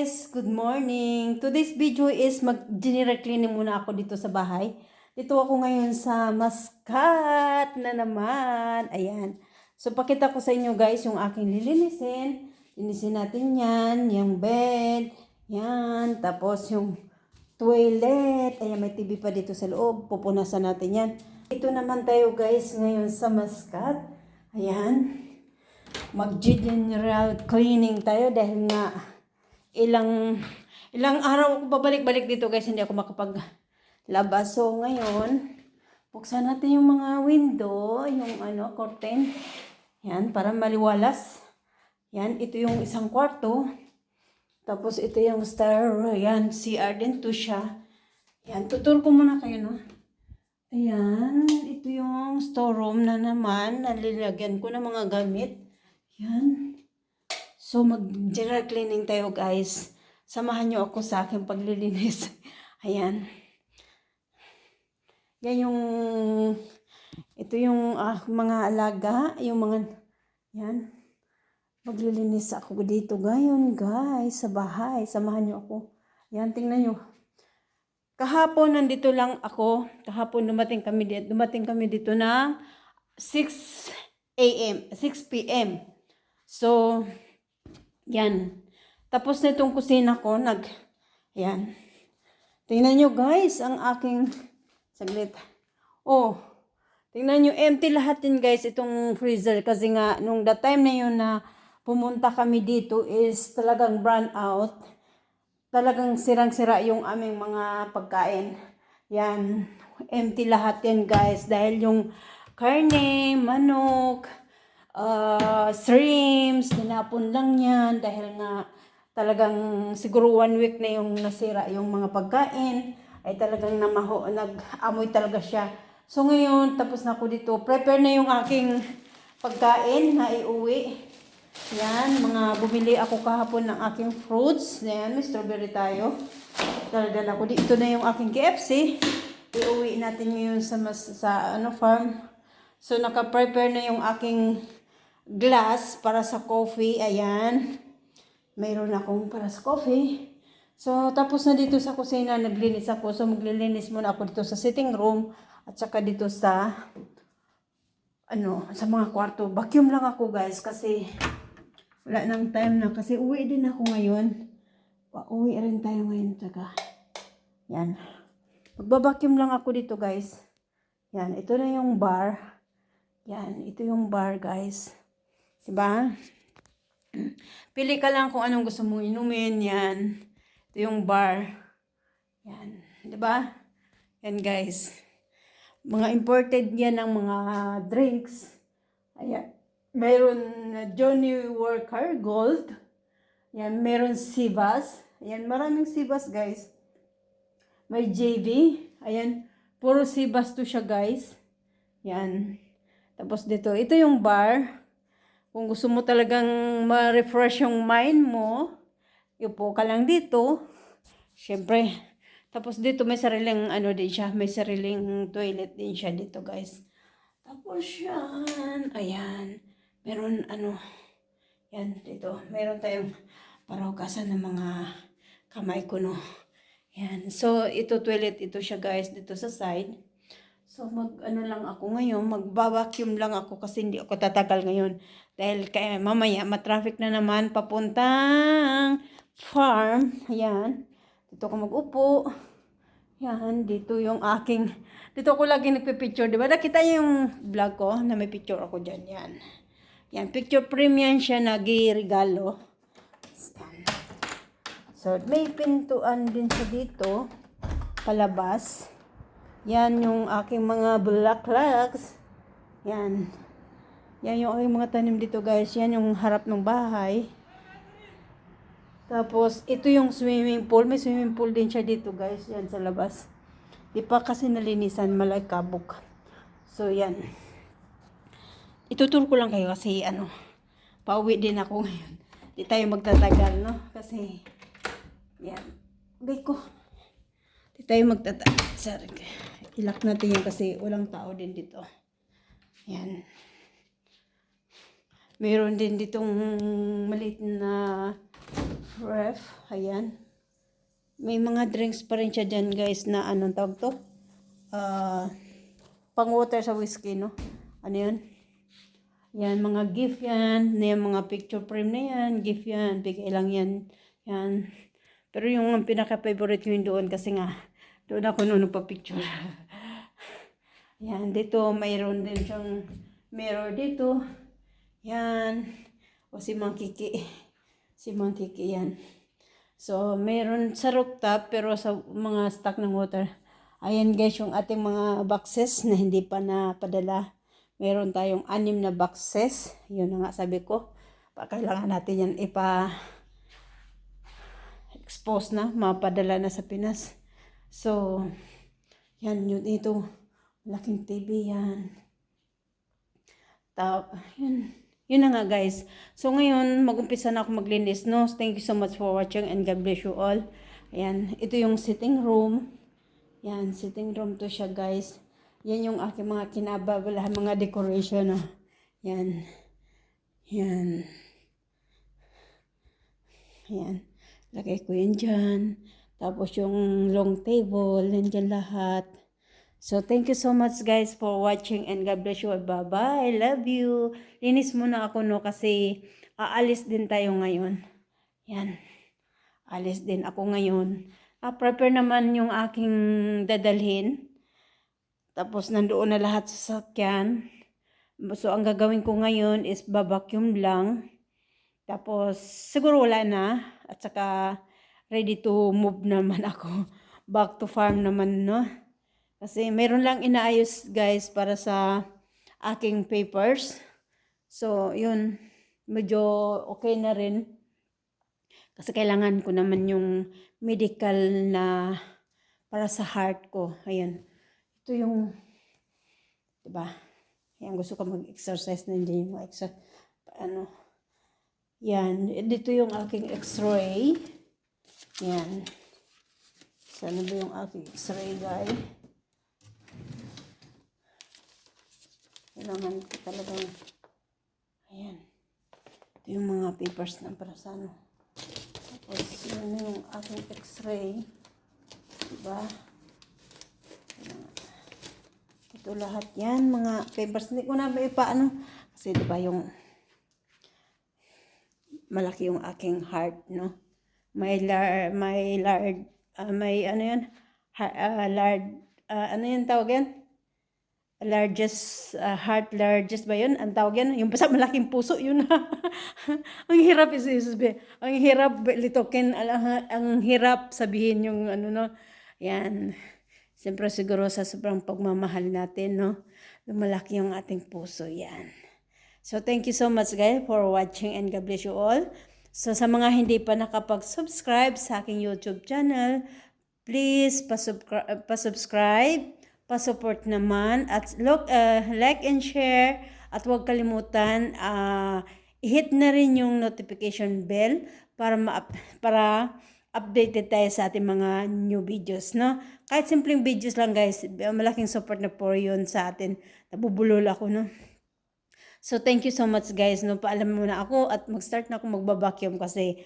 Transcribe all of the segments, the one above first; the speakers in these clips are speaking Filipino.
guys! Good morning! Today's video is mag-general cleaning muna ako dito sa bahay. Dito ako ngayon sa Mascat na naman. Ayan. So, pakita ko sa inyo guys yung aking lilinisin. Linisin natin yan. Yung bed. Yan. Tapos yung toilet. Ayan, may TV pa dito sa loob. Pupunasan natin yan. Ito naman tayo guys ngayon sa Mascat. Ayan mag-general cleaning tayo dahil nga ilang ilang araw ako babalik-balik dito guys. Hindi ako makapaglabas. So ngayon buksan natin yung mga window yung ano curtain. Yan para maliwalas. Yan ito yung isang kwarto. Tapos ito yung star. Yan CR din to siya. Yan tutur ko muna kayo no? Ayan, ito yung storeroom na naman. Nalilagyan ko ng mga gamit. Yan. So, mag-general cleaning tayo, guys. Samahan nyo ako sa aking paglilinis. Ayan. Yan yung, ito yung ah, mga alaga, yung mga, yan. Maglilinis ako dito ngayon, guys, sa bahay. Samahan nyo ako. Yan, tingnan nyo. Kahapon nandito lang ako. Kahapon dumating kami dito. Dumating kami dito ng 6 a.m. 6 p.m. So, yan. Tapos na itong kusina ko, nag, yan. Tingnan nyo guys, ang aking, saglit. Oh, tingnan nyo, empty lahat din guys, itong freezer. Kasi nga, nung that time na yun na pumunta kami dito is talagang brand out talagang sirang-sira yung aming mga pagkain. Yan, empty lahat yan guys dahil yung karne, manok, uh, shrimps, tinapon lang yan dahil nga talagang siguro one week na yung nasira yung mga pagkain ay talagang namaho, nag-amoy talaga siya. So ngayon, tapos na ako dito. Prepare na yung aking pagkain na iuwi. Yan, mga bumili ako kahapon ng aking fruits. Yan, may strawberry tayo. Dala-dala ko. Ito na yung aking KFC. Iuwi natin ngayon sa, mas, sa ano, farm. So, naka-prepare na yung aking glass para sa coffee. Ayan. Mayroon akong para sa coffee. So, tapos na dito sa kusina, naglinis ako. So, maglilinis muna ako dito sa sitting room at saka dito sa ano, sa mga kwarto. Vacuum lang ako guys kasi wala nang time na kasi uwi din ako ngayon. Pauwi rin tayo ngayon taga. Yan. Magbabacuum lang ako dito guys. Yan, ito na yung bar. Yan, ito yung bar guys. Diba? Pili ka lang kung anong gusto mong inumin. Yan. Ito yung bar. Yan. Diba? Yan guys. Mga imported yan ng mga drinks. Ayan. Meron Johnny Walker Gold. Yan, meron Sivas. Ayan, maraming Sivas, guys. May JV. Ayan, puro Sivas to siya, guys. Yan. Tapos dito, ito yung bar. Kung gusto mo talagang ma-refresh yung mind mo, iupo ka lang dito. Siyempre. Tapos dito may sariling ano din siya, may sariling toilet din siya dito, guys. Tapos yan, ayan. Meron ano, yan dito. Meron tayong parahugasan ng mga kamay ko, no. Yan. So, ito toilet, ito siya guys, dito sa side. So, mag ano lang ako ngayon, magbabacuum lang ako kasi hindi ako tatagal ngayon. Dahil kaya mamaya, matraffic na naman papuntang farm. Ayan. Dito ako mag-upo. Yan, dito yung aking, dito ako lagi nagpipicture, di ba? Nakita niyo yung vlog ko na may picture ako dyan, yan. Yan, picture frame yan siya nag-regalo. So, may pintuan din siya dito, palabas. Yan yung aking mga bulaklaks. Yan. Yan yung aking mga tanim dito guys. Yan yung harap ng bahay. Tapos, ito yung swimming pool. May swimming pool din siya dito guys. Yan sa labas. Di pa kasi nalinisan malay kabuk. So, yan. Itutur ko lang kayo kasi ano, pauwi din ako ngayon. Di tayo magtatagal, no? Kasi, yan. Gay ko. Di tayo magtatagal. Sorry. Ilak natin yan kasi walang tao din dito. Yan. Meron din ditong maliit na ref. Ayan. May mga drinks pa rin siya dyan guys na anong tawag to? Ah, pang water sa whiskey, no? Ano yun? Yan, mga gift yan. Na yung mga picture frame na yan. Gift yan. Bigay lang yan. Yan. Pero yung pinaka-favorite ko yun doon kasi nga, doon ako noon pa-picture. yan, dito mayroon din siyang mirror dito. Yan. O si Mang Kiki. Si Mang Kiki yan. So, meron sa rooftop pero sa mga stock ng water. Ayan guys, yung ating mga boxes na hindi pa napadala. Meron tayong anim na boxes. Yun na nga sabi ko. Kailangan natin yan ipa expose na, mapadala na sa Pinas. So, yan yun ito. Malaking TV yan. Tap, yun. Yun na nga guys. So ngayon, mag-umpisa na ako maglinis, no? Thank you so much for watching and God bless you all. Ayan, ito yung sitting room. Yan, sitting room to siya guys. Yan yung aking mga kinababalahan, mga decoration, no? Yan. Yan. Yan. Lagay ko yan dyan. Tapos yung long table, nandyan lahat. So, thank you so much guys for watching and God bless you. Bye-bye. I love you. Linis muna ako no kasi aalis din tayo ngayon. Yan. Alis din ako ngayon. Ah, prepare naman yung aking dadalhin. Tapos nandoon na lahat sa sakyan. So, ang gagawin ko ngayon is babacuum lang. Tapos, siguro wala na. At saka, ready to move naman ako. Back to farm naman, no? Kasi meron lang inaayos guys para sa aking papers. So, yun. Medyo okay na rin. Kasi kailangan ko naman yung medical na para sa heart ko. Ayan. Ito yung, diba? Ayan, gusto ko mag-exercise. Nandiyan yung exercise. Ano? Yan. Dito yung aking x-ray. Yan. Sana ba yung aking x-ray guys? Kailangan ko talagang, ayan. Ito yung mga papers na para sa ano. Tapos, yun yung aking x-ray. Diba? Ito lahat yan, mga papers. Hindi ko na ba ipaano. Kasi diba yung, malaki yung aking heart, no? May lar, may lard, ah, may ano yun? Ha, ah, lard, ah, ano yun tawag yan? Largest uh, heart largest ba yun? Ang tawag yan? Yung basta malaking puso yun ang hirap is, is, is ang hirap litokin ang, ang hirap sabihin yung ano no? Yan. Siyempre siguro sa sobrang pagmamahal natin no? Lumalaki yung ating puso yan. So thank you so much guys for watching and God bless you all. So sa mga hindi pa nakapag-subscribe sa aking YouTube channel please pasubscribe, pasubscribe pa-support naman at look, uh, like and share at huwag kalimutan uh, i-hit na rin yung notification bell para ma para updated tayo sa ating mga new videos, no? Kahit simpleng videos lang, guys, malaking support na po yun sa atin. Nabubulol ako, no? So, thank you so much, guys, no? Paalam muna ako at mag-start na ako magbabacuum kasi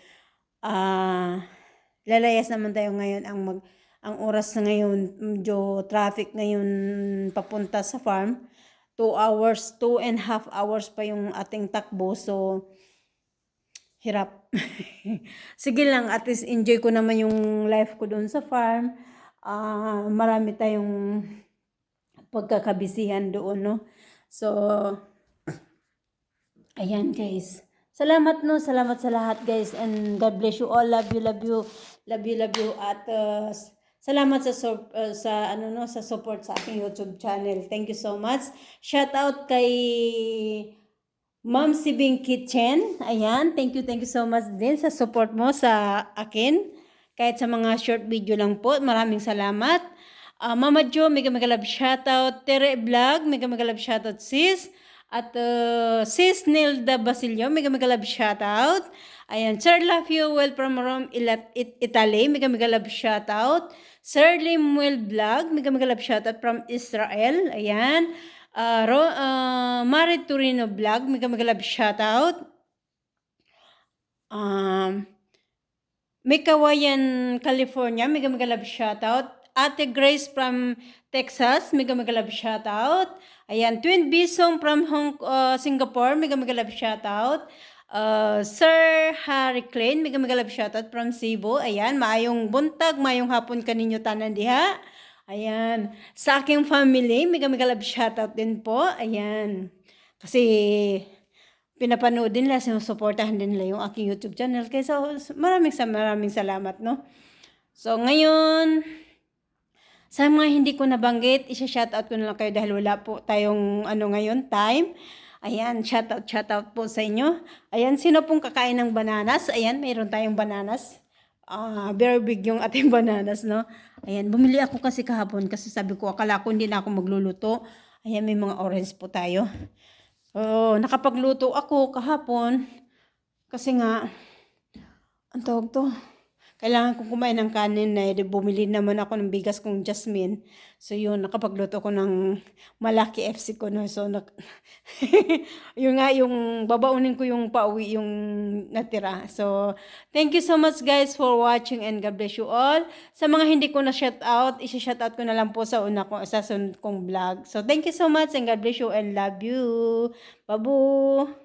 uh, lalayas naman tayo ngayon ang mag ang oras na ngayon, medyo traffic ngayon papunta sa farm. 2 hours, 2 and half hours pa yung ating takbo. So, hirap. Sige lang, at least enjoy ko naman yung life ko doon sa farm. Uh, marami tayong pagkakabisihan doon, no? So, ayan guys. Salamat no, salamat sa lahat guys and God bless you all. Love you, love you, love you, love you. At uh, Salamat sa uh, sa ano no sa support sa aking YouTube channel. Thank you so much. Shout out kay Ma'am Sibing Kitchen. Ayan, thank you, thank you so much din sa support mo sa akin. Kahit sa mga short video lang po. Maraming salamat. Uh, Mama Jo, mega mega love shoutout. Tere Vlog, mega mega love shoutout sis. At uh, sis Nilda Basilio, mega mega love shoutout. Ayan, Sir Lafio, well from Rome, Italy, mega mega love shoutout. Sir Limuel Vlog, love shoutout from Israel. Ayan. Uh, Ro, uh, Mari Turino Vlog, love shoutout. Um, May Kawayan, California, love shoutout. Ate Grace from Texas, mega mega love shoutout. Ayan, Twin Bisong from Hong, uh, Singapore, mega mega love shoutout. Uh, Sir Harry Klein, mega mega love shoutout from Cebu. Ayan, maayong buntag, maayong hapon kaninyo tanan diha. Ayan, sa aking family, mega mega love shoutout din po. Ayan, kasi pinapanood din nila, sinusuportahan din nila yung aking YouTube channel. Kaya so, maraming sa maraming salamat, no? So, ngayon, sa mga hindi ko nabanggit, isa-shoutout ko na lang kayo dahil wala po tayong ano ngayon, time. Ayan, shoutout, shoutout po sa inyo. Ayan, sino pong kakain ng bananas? Ayan, mayroon tayong bananas. Ah, very big yung ating bananas, no? Ayan, bumili ako kasi kahapon kasi sabi ko, akala ko hindi na ako magluluto. Ayan, may mga orange po tayo. Oo, nakapagluto ako kahapon. Kasi nga, ang tawag to, kailangan kong kumain ng kanin na eh, bumili naman ako ng bigas kong jasmine. So yun, nakapagluto ko ng malaki FC ko. No? So, nak- yun nga, yung babaunin ko yung pauwi yung natira. So, thank you so much guys for watching and God bless you all. Sa mga hindi ko na shout out, isa-shout out ko na lang po sa una ko, sa sunod kong vlog. So, thank you so much and God bless you and love you. Babu!